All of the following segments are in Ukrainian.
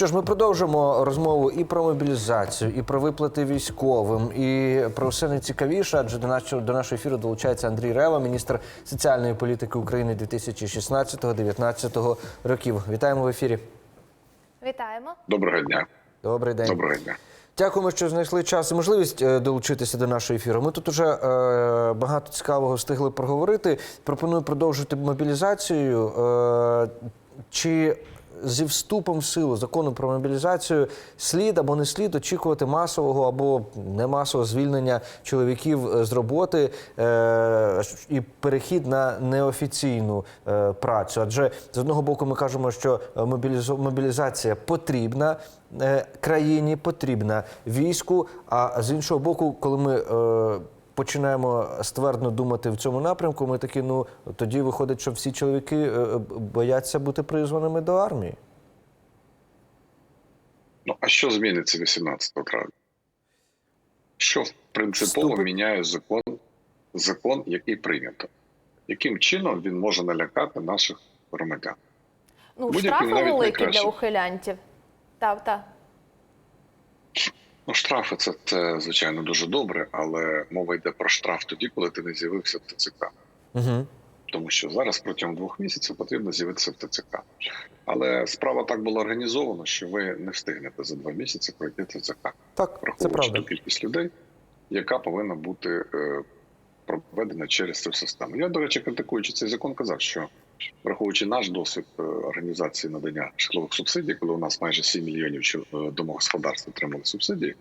що ж, ми продовжимо розмову і про мобілізацію, і про виплати військовим, і про все найцікавіше. Адже до нашого до нашого ефіру долучається Андрій Рева, міністр соціальної політики України 2016-2019 років. Вітаємо в ефірі. Вітаємо. Доброго дня. Добрий день. Доброго дня. Дякуємо, що знайшли час і можливість е, долучитися до нашого ефіру. Ми тут уже е, багато цікавого встигли проговорити. Пропоную продовжити мобілізацію. Е, чи зі вступом в силу закону про мобілізацію слід або не слід очікувати масового або не масового звільнення чоловіків е, з роботи е, і перехід на неофіційну е, працю? Адже з одного боку ми кажемо, що мобілізація потрібна е, країні, потрібна війську. А з іншого боку, коли ми е, починаємо ствердно думати в цьому напрямку, ми такі, ну тоді виходить, що всі чоловіки е, е, бояться бути призваними до армії. Ну а що зміниться 18 травня? Що принципово Вступи- міняє закон, закон, який прийнято? Яким чином він може налякати наших громадян? Ну, штрафи великі для ухилянтів. Так, так. Ну, штрафи це, це звичайно дуже добре, але мова йде про штраф тоді, коли ти не з'явився в ТЦК. Угу. Тому що зараз протягом двох місяців потрібно з'явитися в ТЦК. Але справа так була організована, що ви не встигнете за два місяці пройти ТЦК. Так, це правда. ту кількість людей, яка повинна бути е, проведена через цю систему. Я, до речі, критикуючи цей закон, казав, що враховуючи наш досвід е, організації надання житлових субсидій, коли у нас майже 7 мільйонів е, домогосподарств отримали субсидії,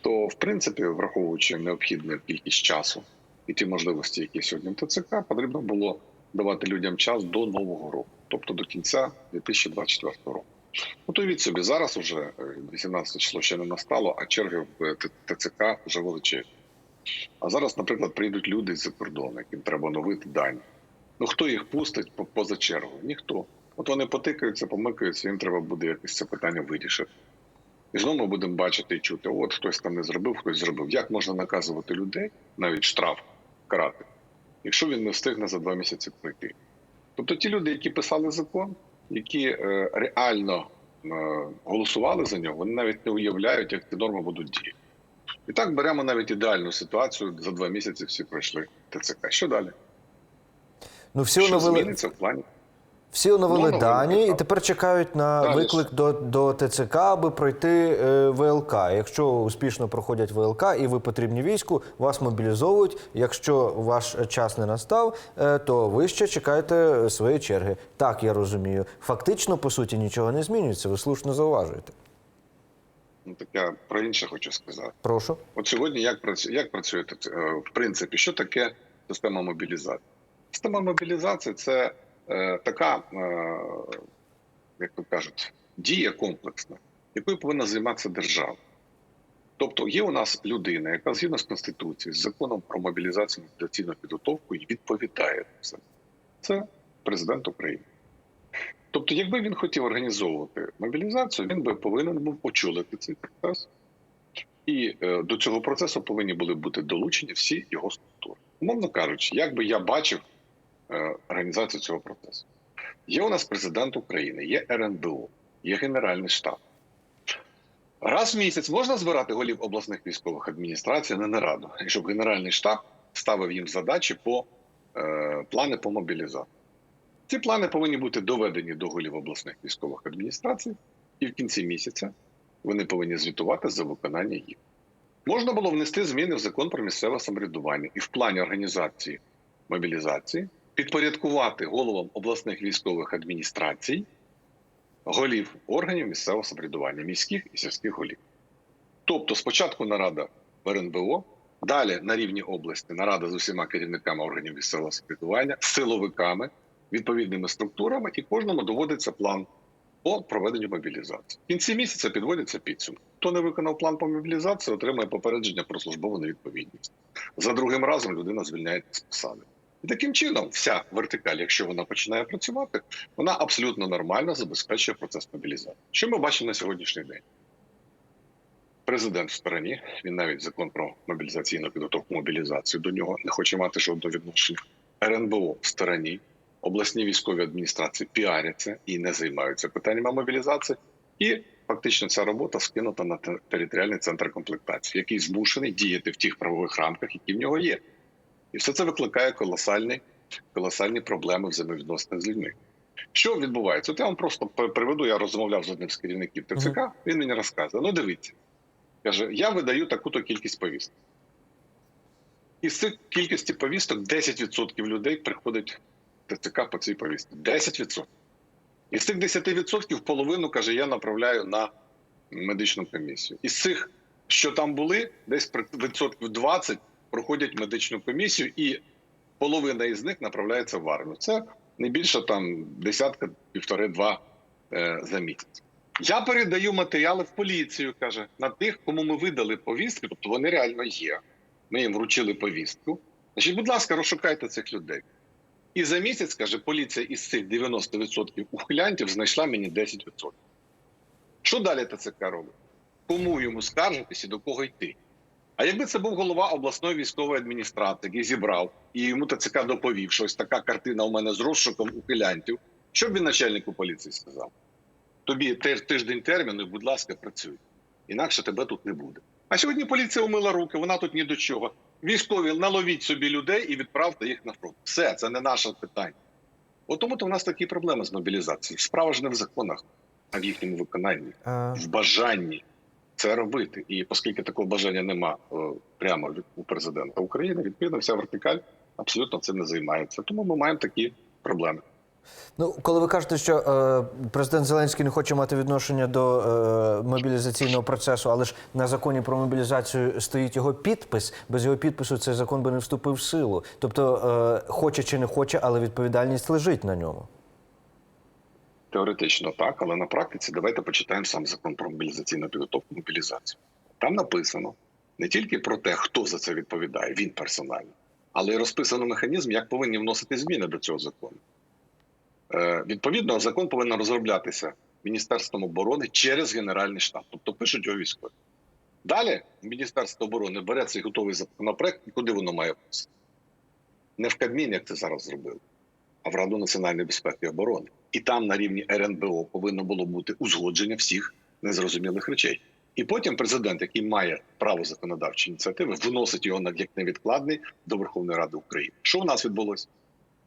то в принципі, враховуючи необхідну кількість часу і ті можливості, які сьогодні в ТЦК, потрібно було давати людям час до нового року, тобто до кінця 2024 року. То уявіть собі, зараз уже е, 18 число ще не настало, а черги в ТЦК вже величезні. А зараз, наприклад, прийдуть люди з-за кордону, яким треба оновити дані. Ну хто їх пустить поза чергу? Ніхто. От вони потикаються, помикаються, їм треба буде якось це питання вирішити. І знову ми будемо бачити і чути: от хтось там не зробив, хтось зробив. Як можна наказувати людей, навіть штраф карати, якщо він не встигне за два місяці пройти? Тобто ті люди, які писали закон, які е, реально е, голосували за нього, вони навіть не уявляють, як ці норми будуть діяти. І так беремо навіть ідеальну ситуацію. За два місяці всі пройшли ТЦК. Що далі? Ну всі Що оновили, зміниться в плані? всі оновили Ну, дані і тепер чекають на Далі виклик до, до ТЦК, аби пройти е, ВЛК. Якщо успішно проходять ВЛК і ви потрібні війську, вас мобілізовують. Якщо ваш час не настав, е, то ви ще чекаєте своєї черги. Так я розумію. Фактично, по суті, нічого не змінюється. Ви слушно зауважуєте. Ну так я про інше хочу сказати. Прошу. От сьогодні як працює, як працює е, в принципі, що таке система мобілізації? Система мобілізації це е, така, е, як то кажуть, дія комплексна, якою повинна займатися держава. Тобто є у нас людина, яка згідно з Конституцією, з законом про мобілізацію мобілізаційну підготовку і відповідає це. Це президент України. Тобто, якби він хотів організовувати мобілізацію, він би повинен був очолити цей процес. І е, до цього процесу повинні були бути долучені всі його структури. Умовно кажучи, як би я бачив організацію цього процесу. Є у нас президент України, є РНБО, є Генеральний штаб. Раз в місяць можна збирати голів обласних військових адміністрацій на нараду, і щоб Генеральний штаб ставив їм задачі по е, плани по мобілізації. Ці плани повинні бути доведені до голів обласних військових адміністрацій, і в кінці місяця вони повинні звітувати за виконання їх. Можна було внести зміни в закон про місцеве самоврядування і в плані організації мобілізації підпорядкувати головам обласних військових адміністрацій голів органів місцевого самоврядування, міських і сільських голів. Тобто, спочатку нарада в РНБО, далі на рівні області нарада з усіма керівниками органів місцевого самоврядування, силовиками, відповідними структурами, і кожному доводиться план по проведенню мобілізації. В кінці місяця підводяться підсумки. Хто не виконав план по мобілізації, отримує попередження про службову невідповідність. За другим разом людина звільняється з посади. І таким чином, вся вертикаль, якщо вона починає працювати, вона абсолютно нормально забезпечує процес мобілізації. Що ми бачимо на сьогоднішній день? Президент в стороні, він навіть закон про мобілізаційну підготовку мобілізацію до нього не хоче мати жодного відношення. РНБО в стороні, обласні військові адміністрації піаряться і не займаються питаннями мобілізації. І фактично ця робота скинута на територіальний центр комплектації, який змушений діяти в тих правових рамках, які в нього є. І все це викликає колосальні, колосальні проблеми взаємовідносин з людьми. Що відбувається? От я вам просто приведу, я розмовляв з одним з керівників ТЦК, він мені розказує: ну дивіться, каже, я видаю таку-то кількість повісток. Із цих кількості повісток 10% людей приходить в ТЦК по цій повістці. 10%. Із цих 10% половину, каже, я направляю на медичну комісію. Із цих, що там були, десь відсотків 20 проходять медичну комісію, і половина із них направляється в армію. Це не більше там десятка, півтори-два е, за місяць. Я передаю матеріали в поліцію, каже, на тих, кому ми видали повістки, тобто вони реально є. Ми їм вручили повістку. Значить, будь ласка, розшукайте цих людей. І за місяць, каже, поліція із цих 90% ухилянтів знайшла мені 10%. Що далі ТЦК робить? Кому йому скаржитись і до кого йти? А якби це був голова обласної військової адміністрації, який зібрав і йому ТЦК доповів, що ось така картина у мене з розшуком ухилянтів, що б він начальнику поліції сказав? Тобі тиждень терміну, будь ласка, працюй. Інакше тебе тут не буде. А сьогодні поліція умила руки, вона тут ні до чого. Військові наловіть собі людей і відправте їх на фронт. Все, це не наше питання. От тому то в нас такі проблеми з мобілізацією. Справа ж не в законах, а в їхньому виконанні, в бажанні це робити. І оскільки такого бажання нема е, прямо від у президента України, відповідно, вся вертикаль абсолютно цим не займається. Тому ми маємо такі проблеми. Ну, коли ви кажете, що е, президент Зеленський не хоче мати відношення до е, мобілізаційного процесу, але ж на законі про мобілізацію стоїть його підпис. Без його підпису цей закон би не вступив в силу. Тобто, е, хоче чи не хоче, але відповідальність лежить на ньому. Теоретично так, але на практиці давайте почитаємо сам закон про мобілізаційну підготовку мобілізацію. Там написано не тільки про те, хто за це відповідає, він персонально, але й розписано механізм, як повинні вносити зміни до цього закону. Е, відповідно, закон повинен розроблятися Міністерством оборони через Генеральний штаб, тобто пишуть його військові. Далі Міністерство оборони бере цей готовий законопроект, і куди воно має? Не в Кабмін, як це зараз зробили, а в Раду національної безпеки і оборони. І там на рівні РНБО повинно було бути узгодження всіх незрозумілих речей. І потім президент, який має право законодавчої ініціативи, вносить його на як невідкладний до Верховної Ради України. Що в нас відбулося?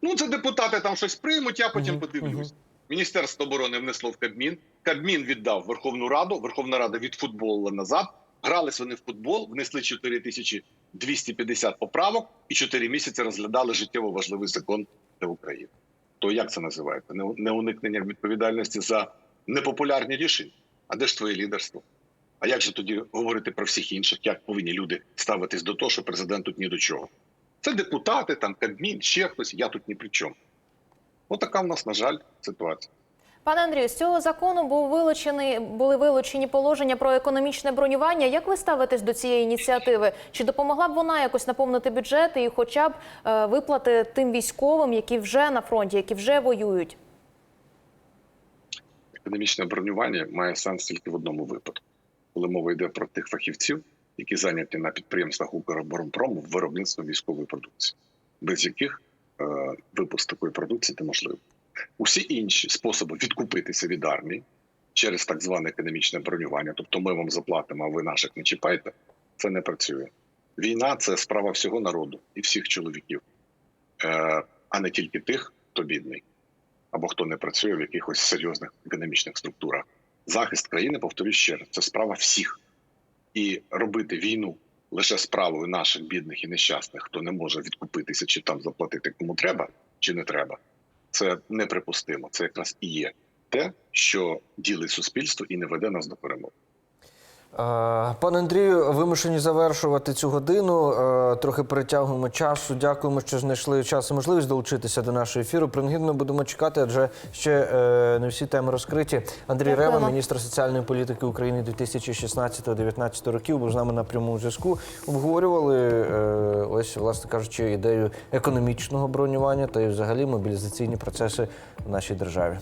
Ну, це депутати там щось приймуть, я потім подивлюсь. Міністерство оборони внесло в Кабмін. Кабмін віддав Верховну Раду. Верховна Рада відфутболила назад. Грались вони в футбол, внесли 4250 поправок і 4 місяці розглядали життєво важливий закон для України. То як це називається? Не, не уникнення відповідальності за непопулярні рішення. А де ж твоє лідерство? А як же тоді говорити про всіх інших? Як повинні люди ставитись до того, що президент тут ні до чого? Це депутати, там Кабмін, ще хтось. Я тут ні при чому. Отака в нас, на жаль, ситуація. Пане Андрію, з цього закону був вилучений, були вилучені положення про економічне бронювання. Як ви ставитесь до цієї ініціативи? Чи допомогла б вона якось наповнити бюджет і хоча б е, виплати тим військовим, які вже на фронті, які вже воюють? Економічне бронювання має сенс тільки в одному випадку, коли мова йде про тих фахівців, які зайняті на підприємствах Укроборонпрому в виробництві військової продукції, без яких е, випуск такої продукції неможливий. Усі інші способи відкупитися від армії через так зване економічне бронювання, тобто ми вам заплатимо, а ви наших не чіпайте, це не працює. Війна це справа всього народу і всіх чоловіків, е, а не тільки тих, хто бідний або хто не працює в якихось серйозних економічних структурах. Захист країни, повторюю ще раз, це справа всіх. І робити війну лише справою наших бідних і нещасних, хто не може відкупитися чи там заплатити кому треба, чи не треба. Це неприпустимо. Це якраз і є те, що ділить суспільство і не веде нас до перемоги. Е, Пане Андрію, вимушені завершувати цю годину. Е, Трохи перетягуємо часу. Дякуємо, що знайшли час і можливість долучитися до нашого ефіру. Принагідно будемо чекати, адже ще е, не всі теми розкриті. Андрій. Рева, міністр соціальної політики України 2016-2019 років, був з нами на прямому зв'язку. Обговорювали ось, власне кажучи, ідею економічного бронювання та і взагалі мобілізаційні процеси в нашій державі.